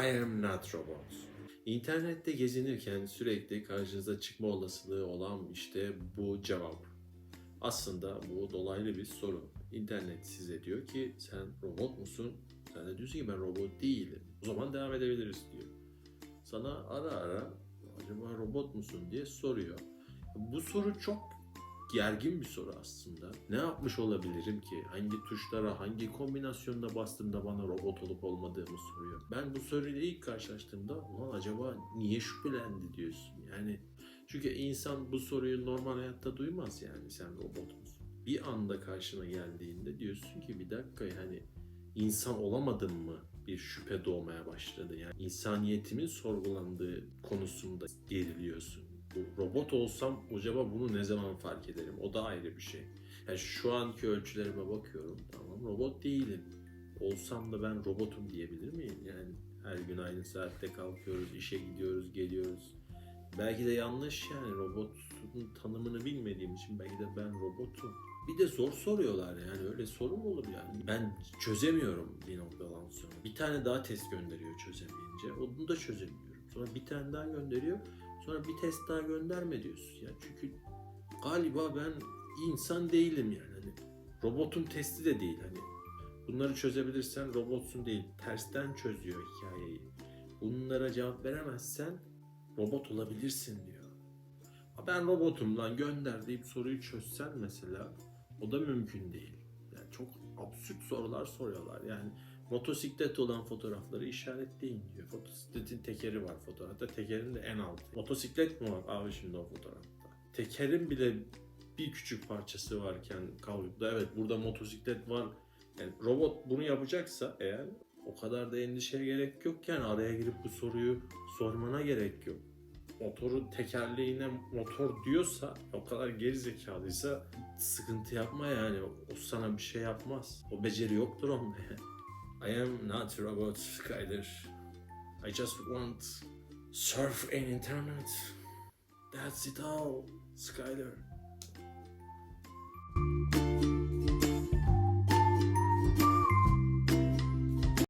I am not robot. İnternette gezinirken sürekli karşınıza çıkma olasılığı olan işte bu cevap. Aslında bu dolaylı bir soru. İnternet size diyor ki sen robot musun? Sen de diyorsun ki ben robot değilim. O zaman devam edebiliriz diyor. Sana ara ara acaba robot musun diye soruyor. Bu soru çok gergin bir soru aslında. Ne yapmış olabilirim ki? Hangi tuşlara, hangi kombinasyonda bastığımda bana robot olup olmadığımı soruyor. Ben bu soruyla ilk karşılaştığımda ulan acaba niye şüphelendi diyorsun. Yani çünkü insan bu soruyu normal hayatta duymaz yani sen robot musun? Bir anda karşına geldiğinde diyorsun ki bir dakika yani insan olamadım mı bir şüphe doğmaya başladı. Yani insaniyetimin sorgulandığı konusunda geriliyorsun. Robot olsam acaba bunu ne zaman fark ederim? O da ayrı bir şey. Yani şu anki ölçülerime bakıyorum tamam robot değilim. Olsam da ben robotum diyebilir miyim? Yani her gün aynı saatte kalkıyoruz, işe gidiyoruz, geliyoruz. Belki de yanlış yani robotun tanımını bilmediğim için belki de ben robotum. Bir de zor soruyorlar yani öyle soru mu olur yani? Ben çözemiyorum bir noktadan sonra. Bir tane daha test gönderiyor çözemeyince. Onu da çözemiyorum. Sonra bir tane daha gönderiyor. Sonra bir test daha gönderme diyorsun. Ya çünkü galiba ben insan değilim yani. Hani robotun testi de değil hani. Bunları çözebilirsen robotsun değil. Tersten çözüyor hikayeyi. Bunlara cevap veremezsen robot olabilirsin diyor. Ha Ben robotum lan gönder deyip soruyu çözsen mesela o da mümkün değil. Yani çok absürt sorular soruyorlar. Yani motosiklet olan fotoğrafları işaretleyin diyor. Motosikletin tekeri var fotoğrafta. Tekerin de en altı. Motosiklet mi var abi şimdi o fotoğrafta? Tekerin bile bir küçük parçası varken kavrukta evet burada motosiklet var. Yani robot bunu yapacaksa eğer o kadar da endişeye gerek yok yani araya girip bu soruyu sormana gerek yok motorun tekerleğine motor diyorsa o kadar geri zekalıysa sıkıntı yapma yani. O sana bir şey yapmaz. O beceri yoktur onda yani. I am not a robot, Skyler. I just want surf and internet. That's it all, Skyler.